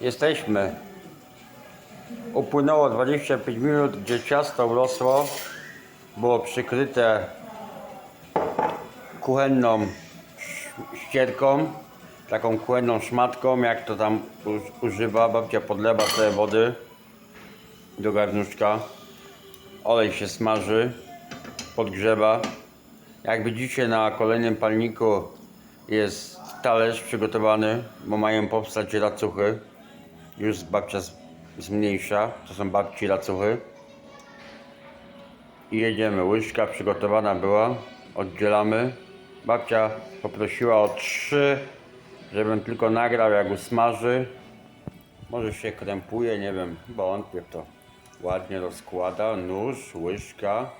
Jesteśmy. Upłynęło 25 minut, gdzie ciasto urosło. Było przykryte kuchenną ścierką, taką kuchenną szmatką, jak to tam używa. Babcia podlewa sobie wody do garnuszka. Olej się smaży, podgrzewa. Jak widzicie na kolejnym palniku jest talerz przygotowany, bo mają powstać racuchy. Już babcia zmniejsza, to są babci racuchy. I jedziemy. Łyżka przygotowana była, oddzielamy. Babcia poprosiła o trzy, żebym tylko nagrał jak usmaży. Może się krępuje, nie wiem, wątpię w to. Ładnie rozkłada, nóż, łyżka.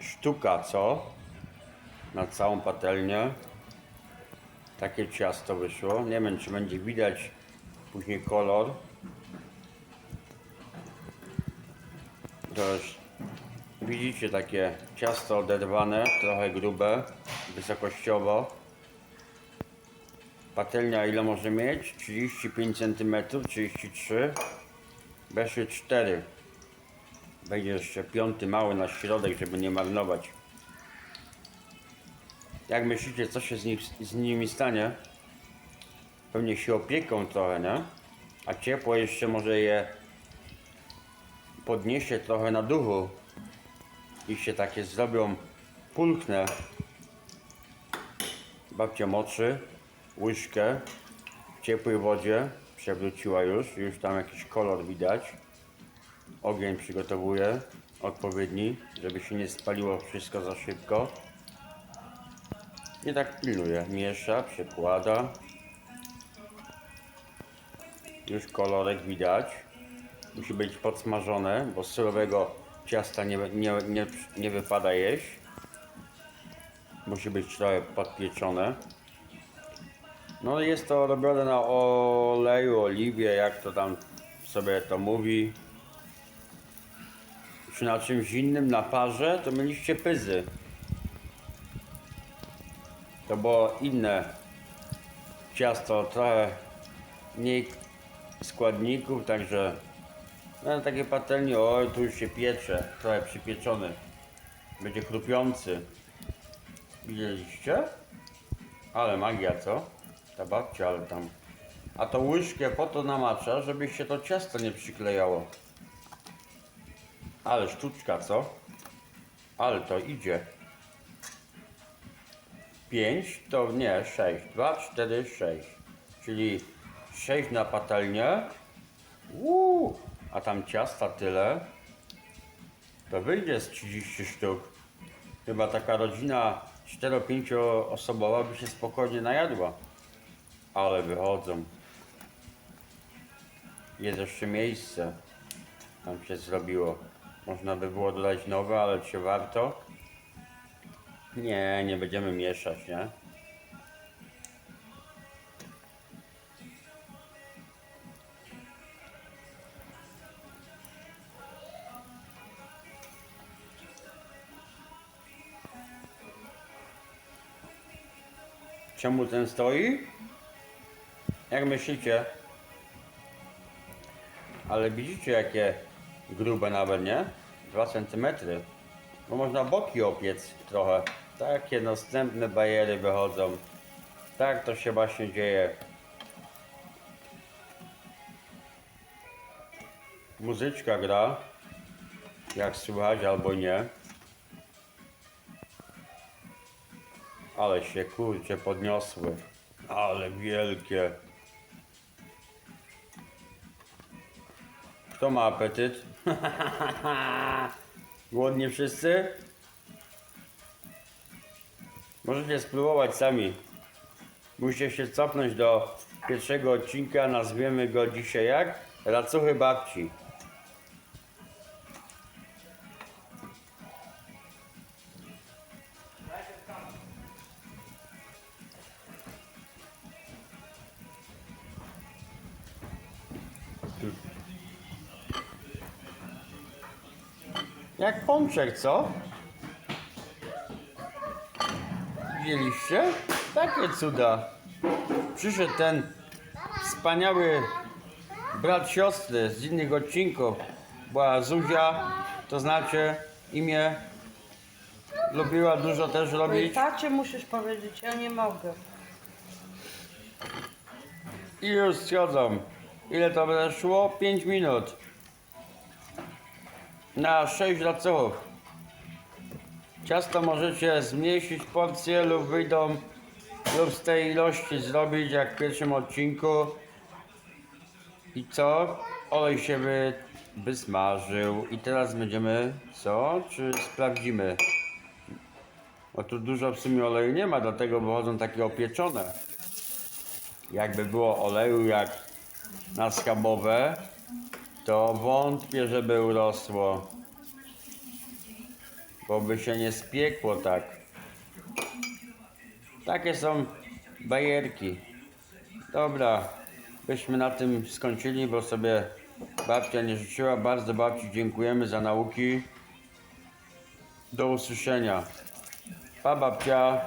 Sztuka, co? Na całą patelnię. Takie ciasto wyszło. Nie wiem, czy będzie widać później kolor. To widzicie takie ciasto oderwane, trochę grube, wysokościowo. Patelnia ile może mieć? 35 cm, 33 Weszły 4 Będzie jeszcze piąty mały na środek, żeby nie marnować. Jak myślicie, co się z, nich, z nimi stanie? Pewnie się opieką trochę, nie? A ciepło jeszcze może je podniesie trochę na duchu i się takie zrobią pulchne. Babcia moczy łyżkę w ciepłej wodzie, przewróciła już, już tam jakiś kolor widać. Ogień przygotowuje odpowiedni, żeby się nie spaliło wszystko za szybko. I tak pilnuje, miesza, przekłada. Już kolorek widać. Musi być podsmażone, bo z surowego ciasta nie, nie, nie, nie wypada jeść. Musi być trochę podpieczone. No jest to robione na oleju, oliwie, jak to tam sobie to mówi. Czy na czymś innym, na parze, to mieliście pyzy. To było inne ciasto, trochę mniej składników, także no, na takiej patelni, oj, tu już się piecze, trochę przypieczony. Będzie chrupiący. Widzieliście? Ale magia, co? Ta babcia, ale tam. A to łyżkę po to namacza, żeby się to ciasto nie przyklejało. Ale sztuczka, co? Ale to idzie. 5 to nie 6. 2, 4, 6. Czyli 6 na patelnię. Uuu, a tam ciasta tyle. To wyjdzie z 30 sztuk. Chyba taka rodzina 4-5 osobowa by się spokojnie najadła. Ale wychodzą. Jest jeszcze miejsce. Tam się zrobiło. Można by było dodać nowe, ale czy warto? Nie, nie będziemy mieszać, nie? Czemu ten stoi? Jak myślicie? Ale widzicie jakie grube nawet, nie? 2 cm. Bo można boki opiec trochę. Takie następne bajery wychodzą. Tak to się właśnie dzieje. Muzyczka gra. Jak słychać albo nie. Ale się kurcze podniosły. Ale wielkie. Kto ma apetyt? Głodni wszyscy? Możecie spróbować sami. Musicie się cofnąć do pierwszego odcinka, nazwiemy go dzisiaj jak? Racuchy babci. Jak pączek, co? Widzieliście? Takie cuda. przyszedł ten wspaniały brat siostry z innych odcinków. Była Zuzia, to znacie imię. Lubiła dużo też robić. Tacie musisz powiedzieć, ja nie mogę. I już schodzą. Ile to będzie szło? 5 minut. Na 6 laców. Ciasto możecie zmniejszyć porcję lub wyjdą lub z tej ilości zrobić jak w pierwszym odcinku. I co? Olej się wy, wysmażył. I teraz będziemy co? Czy sprawdzimy? Bo tu dużo w sumie oleju nie ma, dlatego wychodzą takie opieczone jakby było oleju jak na schabowe, to wątpię, żeby urosło. Bo by się nie spiekło tak. Takie są bajerki. Dobra, byśmy na tym skończyli, bo sobie babcia nie życzyła. Bardzo babci dziękujemy za nauki. Do usłyszenia. Pa babcia.